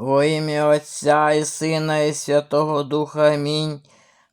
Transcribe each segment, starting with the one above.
Во ім'я Отця і Сина, і Святого Духа. Амінь.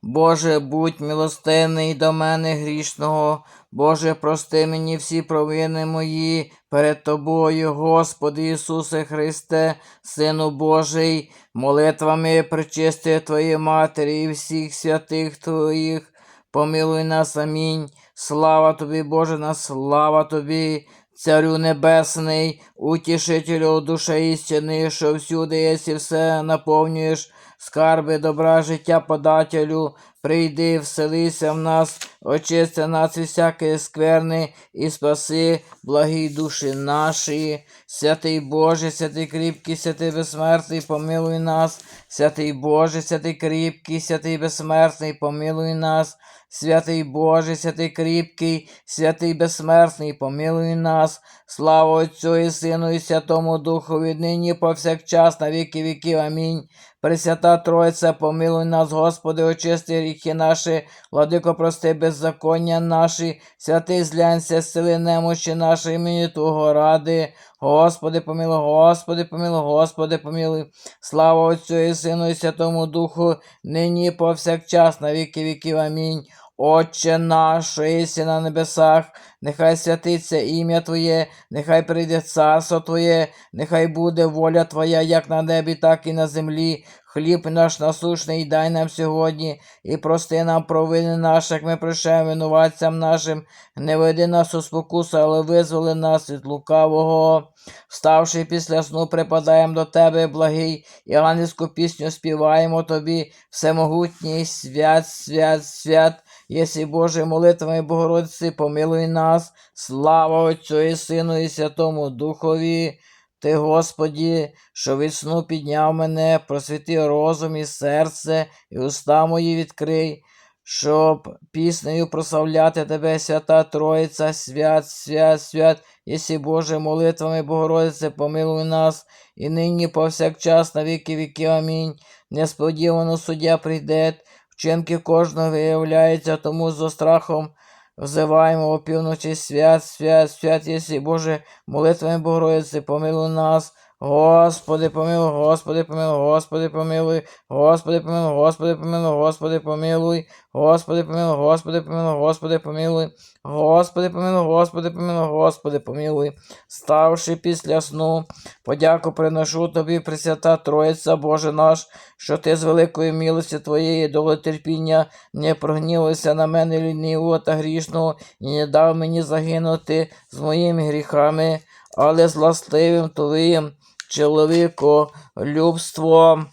Боже, будь милостивний до мене грішного. Боже, прости мені всі провини мої перед Тобою, Господи Ісусе Христе, Сину Божий, молитвами причисти Твоєї Матері і всіх святих Твоїх. Помилуй нас, амінь. Слава тобі, Боже, на слава тобі, Царю Небесний, утішителю душа істини, що всюди єси все наповнюєш, скарби добра життя подателю, прийди, вселися в нас, очисти нас від всякої скверни і спаси благі душі наші. Святий Боже, святий кріпкий, святий безсмертний, помилуй нас, святий Боже, святий кріпкий, святий безсмертний, помилуй нас. Святий Боже, святий кріпкий, святий безсмертний, помилуй нас, слава Отцю і Сину, і Святому Духу, нині повсякчас, на віки віків. Амінь. Пресвята Тройця, помилуй нас, Господи, очисти гріхи наші, владико, прости беззаконня наші, святий злянься, сили немощі наші, імені Твого ради. Господи, помилуй, Господи, помилуй, Господи, помилуй. Слава Отцю і Сину, і Святому Духу, нині повсякчас, на віки віків. Амінь. Отче наш, єси на небесах, нехай святиться ім'я Твоє, нехай прийде царство Твоє, нехай буде воля Твоя, як на небі, так і на землі. Хліб наш насушний дай нам сьогодні, і прости нам провини наші, як ми прощаємо винуватцям нашим. Не веди нас у спокусу, але визволи нас від лукавого. Вставши після сну, припадаємо до Тебе, благий, і ангельську пісню співаємо Тобі, всемогутній, свят, свят, свят. Єси Боже, молитвами Богородиці, помилуй нас, слава Отцю і Сину, і Святому Духові. Ти, Господі, що від сну підняв мене, просвіти розум і серце, і уста мої відкрий, щоб піснею прославляти Тебе, свята Троїця, свят, свят, свят, єси Боже, молитвами Богородице, помилуй нас, і нині повсякчас на віки віки. Амінь. Несподівано суддя прийде, вчинки кожного виявляються, тому за страхом взиваємо опівночі свят, свят, свят, єсі, Боже, молитвами Богородиці, помилуй нас. Господи, помилуй, Господи, помилуй, Господи, помилуй, Господи, помилуй, Господи, помилуй, Господи, помилуй, Господи, помилуй, Господи, помилуй, Господи, помилуй, Господи, помилуй, Господи, помилуй, Господи, помилуй. Ставши після сну, подяку приношу Тобі, Пресвята Троїця, Боже наш, що Ти з великої милості Твоєї долотерпіння не прогнівався на мене лінивого та грішного і не дав мені загинути з моїми гріхами, але з властивим Твоїм чоловіко, любство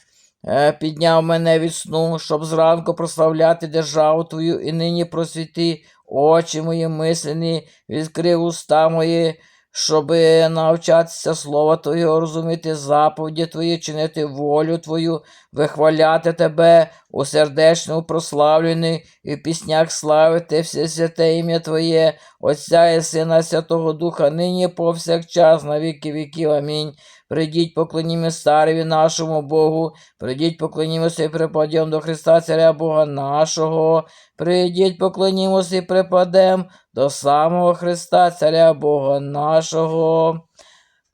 е, підняв мене від сну, щоб зранку прославляти державу Твою і нині просвіти очі мої мислені, відкрив уста мої, щоб навчатися слова Твого, розуміти заповіді Твої, чинити волю Твою, вихваляти Тебе у сердечному прославленні і в піснях славити все святе ім'я Твоє, Отця і Сина Святого Духа, нині повсякчас, на віки віків. Амінь. Прийдіть, поклонімо стареві нашому Богу, прийдіть, поклонімося і припадемо до Христа, Царя Бога нашого. Прийдіть, поклонімося і припадем до самого Христа, Царя Бога нашого.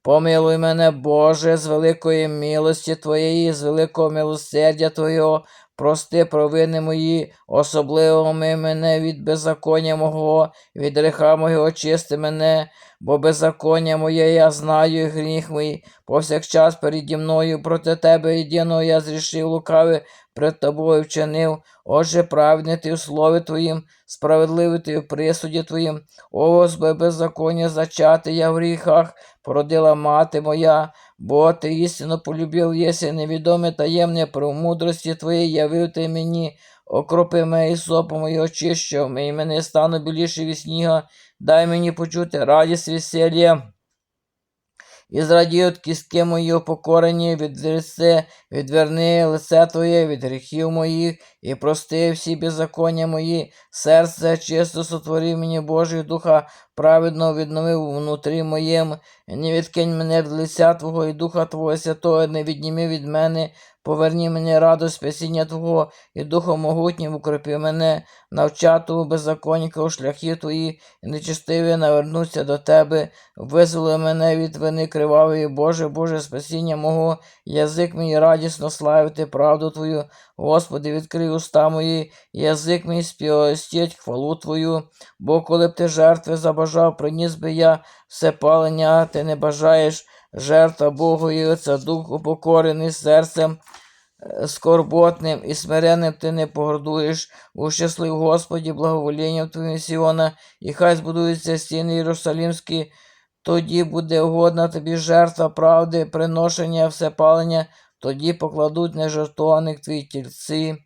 Помилуй мене, Боже, з великої милості Твоєї, з великого милосердя Твого, прости провини мої, особливо ми мене від беззаконня мого, від греха мого очисти мене, бо беззаконня моє я знаю, і гріх мій, повсякчас переді мною проти тебе єдиного я зрішив лукаве, пред тобою вчинив. Отже, праведний ти в слові Твоїм, справедливий ти в присуді Твоїм, о Господи, беззаконня зачати я в гріхах, породила мати моя, бо ти істинно полюбив єси невідоме таємне про мудрості Твоєї явив ти мені, окропи мене сопом і очищав, і мене стану біліше від сніга, дай мені почути радість весілля. І зрадіють кістки мої покорені, відверси, відверни лице Твоє від гріхів моїх, і прости всі беззаконня мої, серце чисто сотворив мені Божий Духа, праведно відновив внутрі моєму, не відкинь мене від лиця Твого і Духа Твого Святого, не відніми від мене, поверні мені радость спасіння Твого, і Духом могутнім укріпи мене, навчату беззаконника у шляхи Твої, і нечистиві навернуться до Тебе, визволи мене від вини кривавої, Боже, Боже, спасіння мого, язик мій радісно славити правду Твою, Господи, відкрий уста мої, язик мій співостіть хвалу Твою, бо коли б ти жертви забажав, приніс би я все палення, ти не бажаєш жертва Богу, і це дух упокорений серцем е, скорботним і смиренним ти не погордуєш, ущаслив Господі благоволінням Твоїм Сіона, і хай збудуються стіни Єрусалімські, тоді буде угодна тобі жертва правди, приношення, всепалення, тоді покладуть нежертованих твої тільці.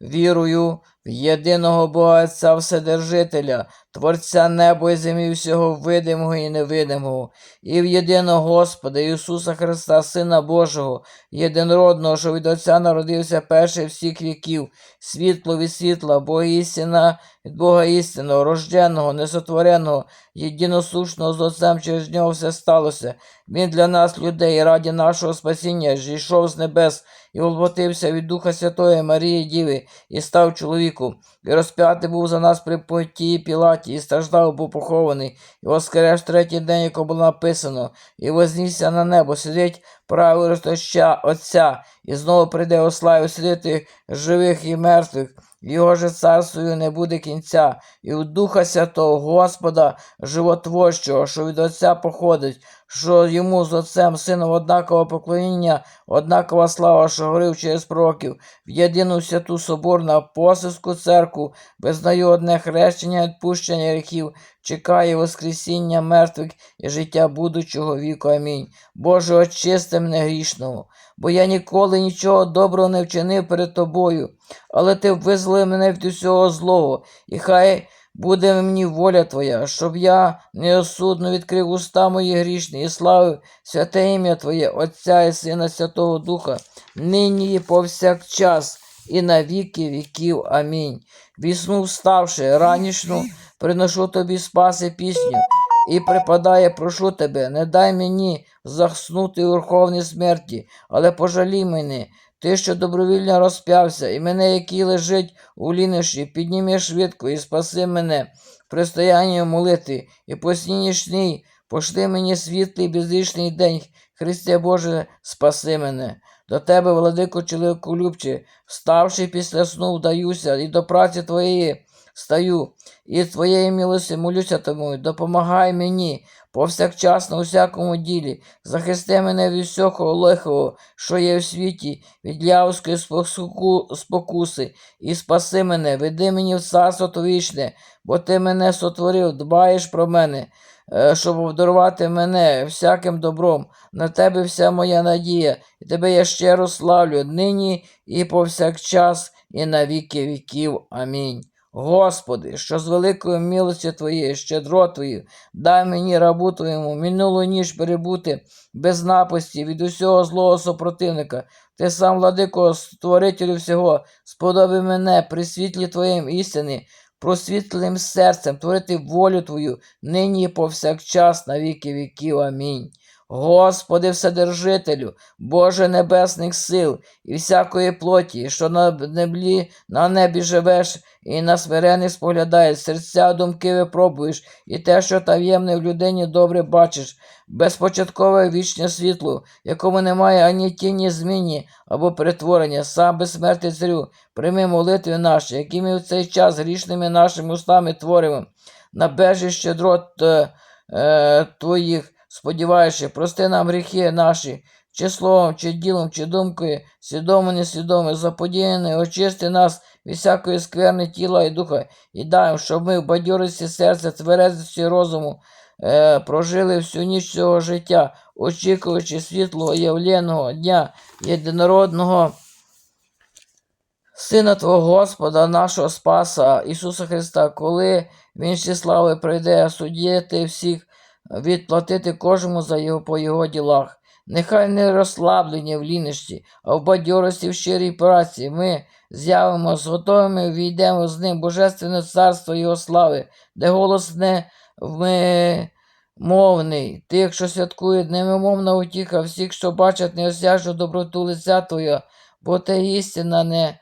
Вірую в єдиного Бога Отця Вседержителя, Творця неба і землі всього видимого і невидимого, і в єдиного Господа Ісуса Христа, Сина Божого, єдинородного, що від Отця народився перший всіх віків, світло від світла, Бога істина від Бога істинного, рожденого, несотвореного, єдиносушного з Отцем, через нього все сталося. Він для нас, людей, раді нашого спасіння, зійшов з небес і воплотився від Духа Святої Марії Діви і став чоловіком. І розп'ятий був за нас при Понтії Пілаті, і страждав, був похований, і воскрес третій день, як було написано, і вознісся на небо, сидить правий ростоща Отця, і знову прийде у славі судити живих і мертвих. Його же царствою не буде кінця, і у Духа Святого Господа животворчого, що від Отця походить, що йому з Отцем Сином однакове поклоніння, однакова слава, що говорив через пророків, в єдину святу соборну апостольську церкву, визнаю одне хрещення, відпущення гріхів, чекає Воскресіння мертвих і життя будучого віку. Амінь. Боже, очисти мене грішного, бо я ніколи нічого доброго не вчинив перед тобою, але ти визволи мене від усього злого, і хай буде мені воля Твоя, щоб я неосудно відкрив уста мої грішні і славив святе ім'я Твоє, Отця і Сина Святого Духа, нині і повсякчас, і на віки віків. Амінь. Вісну вставши, ранішну, приношу тобі спаси пісню, і припадає, прошу тебе, не дай мені заснути у верховній смерті, але пожалій мене. Ти, що добровільно розп'явся, і мене, який лежить у лінощі, підніми швидко і спаси мене пристоянні молити, і по снішній пошли мені світлий безрічний день, Христе Боже, спаси мене. До тебе, владико чоловіколюбче, вставши після сну, вдаюся, і до праці твоєї стаю, і твоєї милості молюся тому, допомагай мені повсякчас на усякому ділі, захисти мене від всього лихого, що є в світі, від лявської спокуси, і спаси мене, веди мені в царство твічне, бо ти мене сотворив, дбаєш про мене, е, щоб обдарувати мене всяким добром. На тебе вся моя надія, і тебе я щиро славлю нині і повсякчас, і на віки віків. Амінь. Господи, що з великою милостю Твоєю, щедротою, дай мені рабу Твоєму минулу ніч перебути без напасті від усього злого супротивника. Ти сам, владико, створителю всього, сподоби мене при світлі Твоїм істини, просвітленим серцем творити волю Твою, нині і повсякчас на віки віків. Амінь. Господи Вседержителю, Боже небесних сил і всякої плоті, що на небі, на небі живеш і на смирених споглядаєш, серця думки випробуєш, і те, що таємне в людині добре бачиш, безпочаткове вічне світло, якому немає ані тіні зміні або перетворення, сам безсмертний царю, прийми молитви наші, які ми в цей час грішними нашими устами творимо, на бежі щедрот е, е, Твоїх, сподіваючи, прости нам гріхи наші, чи словом, чи ділом, чи думкою, свідомо, несвідомо, заподіяне, очисти нас від всякої скверни тіла і духа, і дай, щоб ми в бадьорості серця, тверезості розуму е, прожили всю ніч цього життя, очікуючи світлого явленого дня єдинородного. Сина Твого Господа, нашого Спаса Ісуса Христа, коли Він зі слави прийде судити всіх, відплатити кожному за його по його ділах. Нехай не розслаблені в лінощі, а в бадьорості в щирій праці ми з'явимо з готовими, війдемо з ним Божественне царство Його слави, де голос не вми... мовний, тих, що святкують невимовна утіха, всіх, що бачать неосяжну доброту лиця Твоя, бо те істина не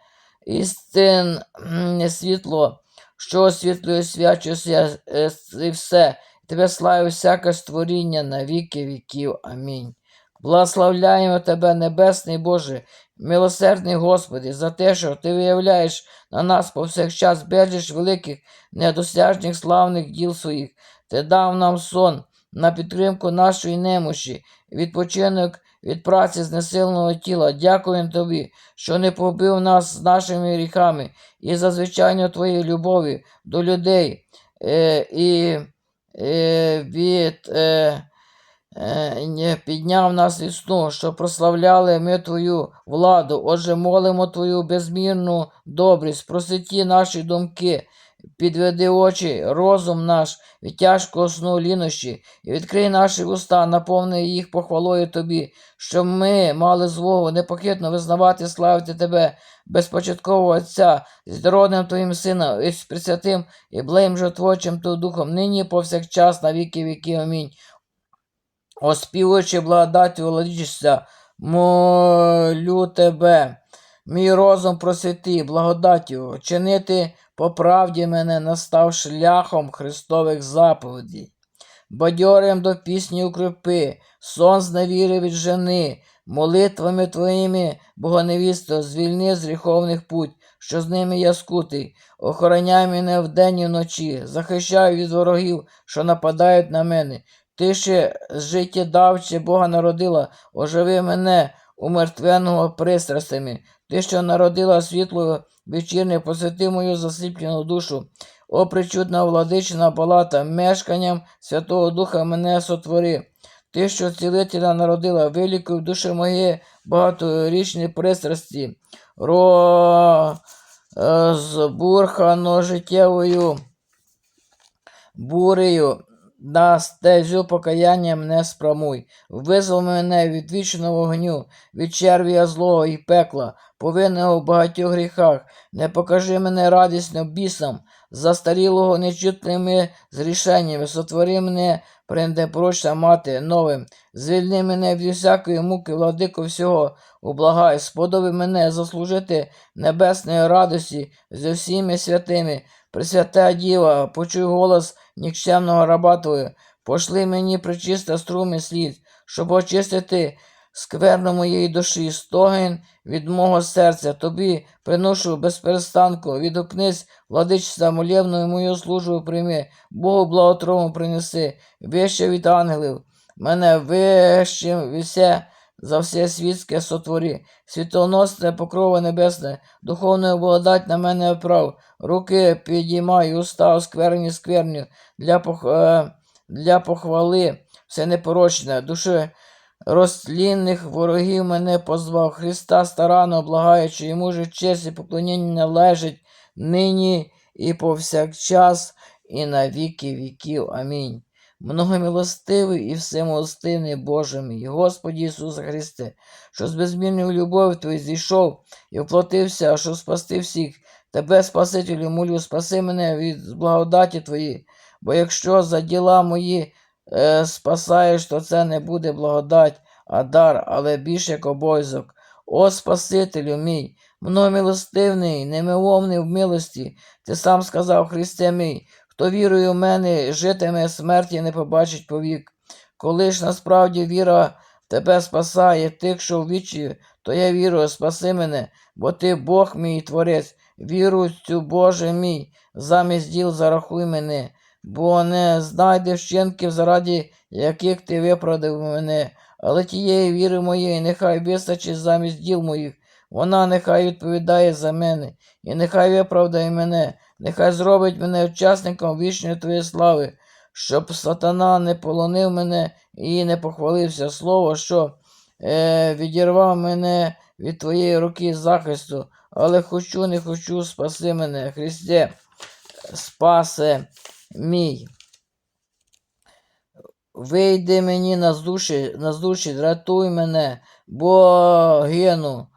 істинне світло, що освітлює свячуся і все. Тебе славить всяке створіння на віки віків. Амінь. Благословляємо Тебе, Небесний Боже, милосердний Господи, за те, що Ти виявляєш на нас повсякчас безліч великих, недосяжних славних діл своїх. Ти дав нам сон на підтримку нашої немощі, відпочинок від праці знесиленого тіла. Дякуємо Тобі, що не побив нас з нашими гріхами і за звичайно Твоєї любові до людей е, і від. Е, е, підняв нас від сну, що прославляли ми Твою владу. Отже, молимо Твою безмірну добрість, просвіті наші думки, підведи очі, розум наш від тяжкого сну лінощі, і відкрий наші уста, наповни їх похвалою Тобі, щоб ми мали змогу непохитно визнавати, славити Тебе, безпочаткового Отця, з дородним Твоїм Сином, і з Пресвятим і блим жотворчим Твоїм Духом, нині повсякчас, на віки віки. Амінь. Оспівуючи благодаттю владичця, молю тебе, мій розум просвіти, благодаттю, чинити по правді мене настав шляхом Христових заповідей. Бадьорим до пісні укріпи, сон з невіри від жени, молитвами твоїми, Богоневісто, звільни з гріховних путь, що з ними я скутий, охороняй мене вдень і вночі, захищай від ворогів, що нападають на мене. Ти ще життєдавче Бога народила, оживи мене умертвеного пристрастями. Ти, що народила світло вечірнє, посвяти мою засліплену душу. О, причудна владична палата, мешканням Святого Духа мене сотвори. Ти, що цілителя народила, вилікуй душі моє багаторічні пристрасті, розбурхано життєвою бурею, на стезю покаяння мене спрамуй, визвол мене від вічного вогню, від червія злого і пекла, повинного в багатьох гріхах, не покажи мене радісним бісам, застарілого нечутними зрішеннями, сотвори мене пренепрочна мати новим, звільни мене від всякої муки, владико всього, ублагай, сподоби мене заслужити небесної радості з усіми святими. Пресвята Діва, почуй голос нікчемного раба Твого, пошли мені причиста струми слід, щоб очистити скверну моєї душі, стогін від мого серця, тобі приношу безперестанку, відгукнись, владичця, молєвною мою службу прийми, Богу благотрому принеси, вище від ангелів, мене вищим від за все світське сотворі, світоносне покрова небесне, духовною благодать на мене вправ, руки підіймаю, уста оскверні скверню, для, пох... е, для похвали все непорочне, душі розтлінних ворогів мене позвав, Христа старано благаючи, йому же честь і поклоніння належить нині і повсякчас, і на віки віків. Амінь. Многомилостивий і всемилостивний Боже мій, Господі Ісусе Христе, що з безмірною любов'ю Твою зійшов і вплотився, щоб спасти всіх. Тебе, Спасителю, молю, спаси мене від благодаті Твої, бо якщо за діла мої е, спасаєш, то це не буде благодать, а дар, але більше як обов'язок. О Спасителю мій, многомилостивний, немиломний в милості, ти сам сказав, Христе мій, хто вірує в мене, житиме смерті не побачить повік. Коли ж насправді віра тебе спасає, тих, що в вічі, то я вірую, спаси мене, бо ти Бог мій Творець, віруючи, Боже мій, замість діл зарахуй мене, бо не знайде вчинків, заради яких ти виправдав мене, але тієї віри моєї нехай вистачить замість діл моїх. Вона нехай відповідає за мене, і нехай виправдає мене, нехай зробить мене учасником вічної твоєї слави, щоб сатана не полонив мене і не похвалився. Слово, що е, відірвав мене від твоєї руки захисту, але хочу, не хочу, спаси мене, Христе, спасе мій. Вийди мені на здуші, на здуші, рятуй мене, бо гину.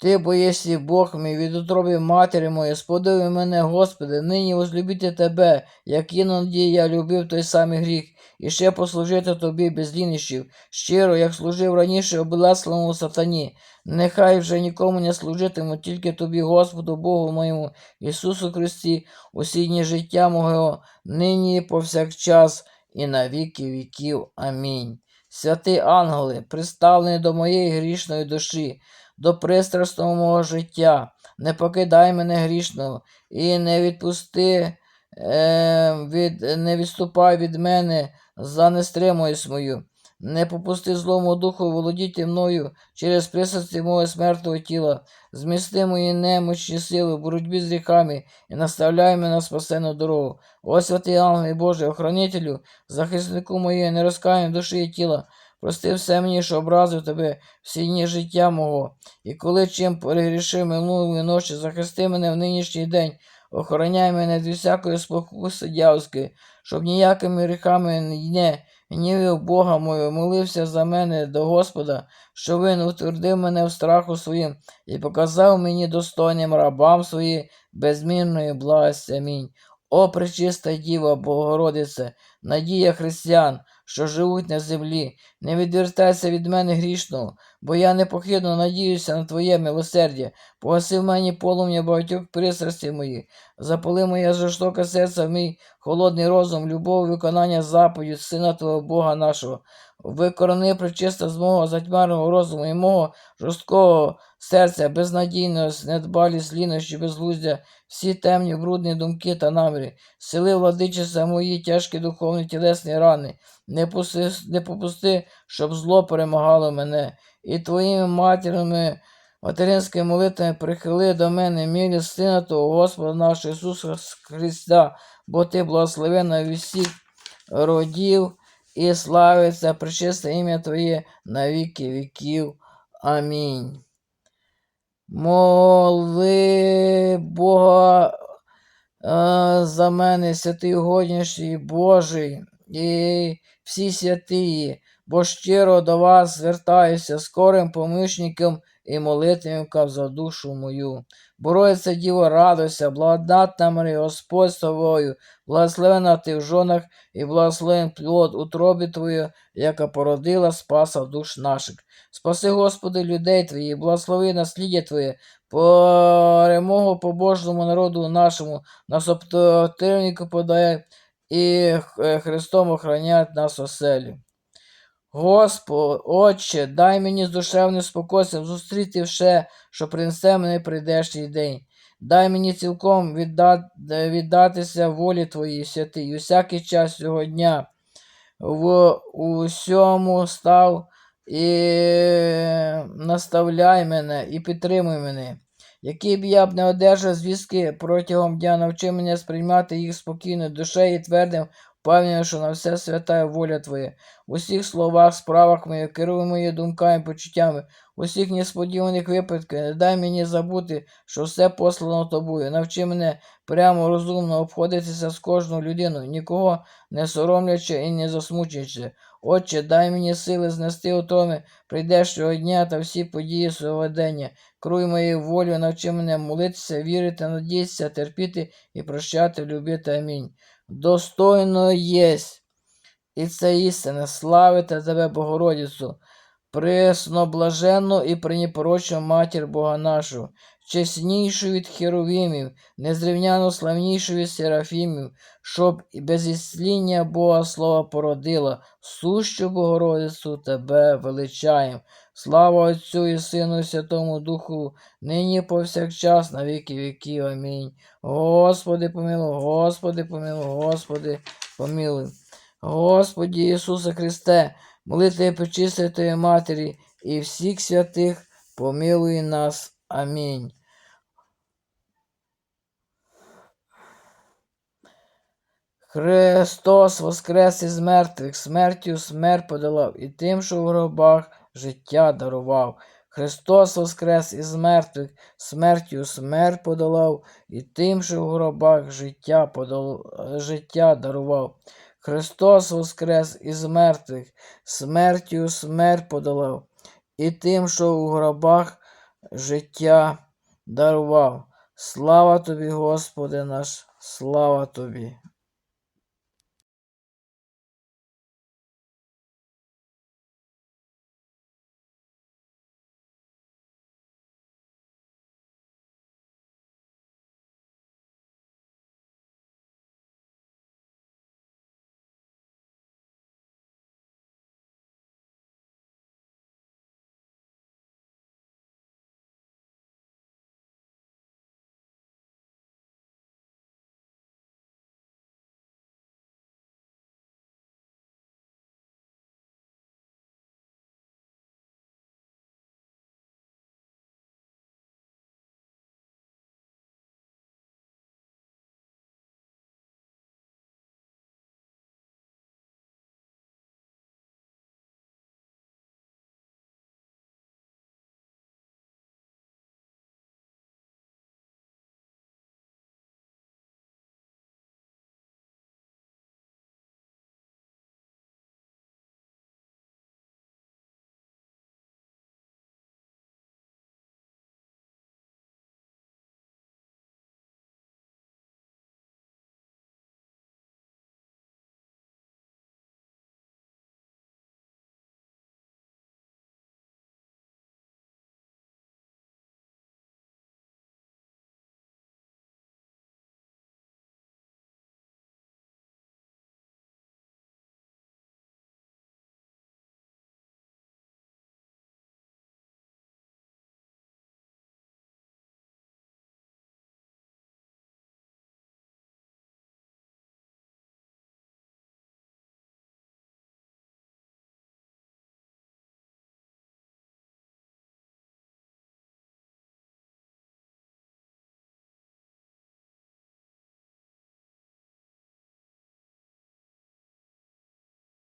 Ти боєшся Бог мій від утроби матері моєї, сподиви мене, Господи, нині возлюбити Тебе, як іноді я любив той самий гріх, і ще послужити Тобі без лінощів, щиро, як служив раніше обелесленому сатані. Нехай вже нікому не служитиму, тільки Тобі, Господу Богу моєму, Ісусу Христі, усі дні життя мого, нині повсякчас, і на віки віків. Амінь. Святий ангели, приставлені до моєї грішної душі, до пристрасного мого життя, не покидай мене грішного і не відпусти, е, від, не відступай від мене за нестримуєсь мою. Не попусти злому духу володіти мною через присутстві мого смертного тіла, змісти мої немощні сили в боротьбі з гріхами і наставляй мене на спасену дорогу. О святий ангел Божий, охранителю, захиснику моєї нерозкаяної душі і тіла, прости все мені, що образив тебе всі дні життя мого, і коли чим перегрішив минулої ночі, захисти мене в нинішній день, охороняй мене від всякої спокуси дявської, щоб ніякими гріхами не гнівив Бога мою, молився за мене до Господа, що він утвердив мене в страху своїм і показав мені достойним рабам свої безмірної благості. Амінь. О, пречиста Діва, Богородице, надія християн, що живуть на землі, не відвертайся від мене грішного, бо я непохитно надіюся на Твоє милосердя, погаси в мені полум'я багатьох пристрасті моїх, запали моє жорстоке серце в мій холодний розум, любов, виконання заповідь Сина Твого Бога нашого. Викорени причиста з мого затьмареного розуму і мого жорсткого серця, безнадійності, недбалість, лінощі, безглуздя, всі темні, брудні думки та наміри, сили владичиця мої тяжкі духовні тілесні рани, не, пусти, не попусти, щоб зло перемагало мене, і твоїми матірами, материнськими молитвами прихили до мене милість Сина Того Господа нашого Ісуса Христа, бо Ти благословена від всіх родів і славиться пречисте ім'я Твоє на віки віків. Амінь. Моли Бога за мене, святий угодніший Божий і всі святії, бо щиро до вас звертаюся скорим помічником і молитвенником за душу мою. Бороться Діво, радуйся, благодатна Марія, Господь з тобою, благословена ти в жонах і благословен плод утроби Твою, яка породила спаса душ наших. Спаси, Господи, людей Твої, благослови насліддя Твоє, перемогу побожному народу нашому, нас оптивнику подай і Христом охранять нас оселі. Господи, Отче, дай мені з душевним спокойством зустріти все, що принесе мене прийдешній день. Дай мені цілком відда... віддатися волі Твоїй святій, усякий час цього дня в усьому став і наставляй мене і підтримуй мене. Які б я б не одержав звістки протягом дня, навчи мене сприймати їх спокійно душею і твердим, впевнений, що на все свята воля Твоя. В усіх словах, справах моїх, керуй мої думками, почуттями, в усіх несподіваних випадках, не дай мені забути, що все послано тобою. Навчи мене прямо розумно обходитися з кожною людиною, нікого не соромлячи і не засмучуючи. Отче, дай мені сили знести утоми прийдешнього дня та всі події свого дення. Круй мою волю, навчи мене молитися, вірити, надіятися, терпіти і прощати, любити. Амінь. Достойно єсть. І це істина, славити тебе, Богородицю, пресноблаженну і пренепорочну матір Бога нашого, чеснішу від херовимів, незрівняно славнішу від серафімів, щоб і без ісління Бога Слова породила, сущу Богородицю тебе величаєм. Слава Отцю і Сину, і Святому Духу, нині повсякчас, на віки віків. Амінь. Господи, помилуй, Господи, помилуй, Господи, помилуй. Господі Ісусе Христе, молитви Пречистої Матері і всіх святих, помилуй нас. Амінь. Христос воскрес із мертвих, смертю смерть подолав, і тим, що в гробах життя дарував. Христос воскрес із мертвих, смертю смерть подолав, і тим, що в гробах життя, подол... життя дарував. Христос воскрес із мертвих, смертю смерть подолав, і тим, що у гробах життя дарував. Слава тобі, Господи наш, слава тобі.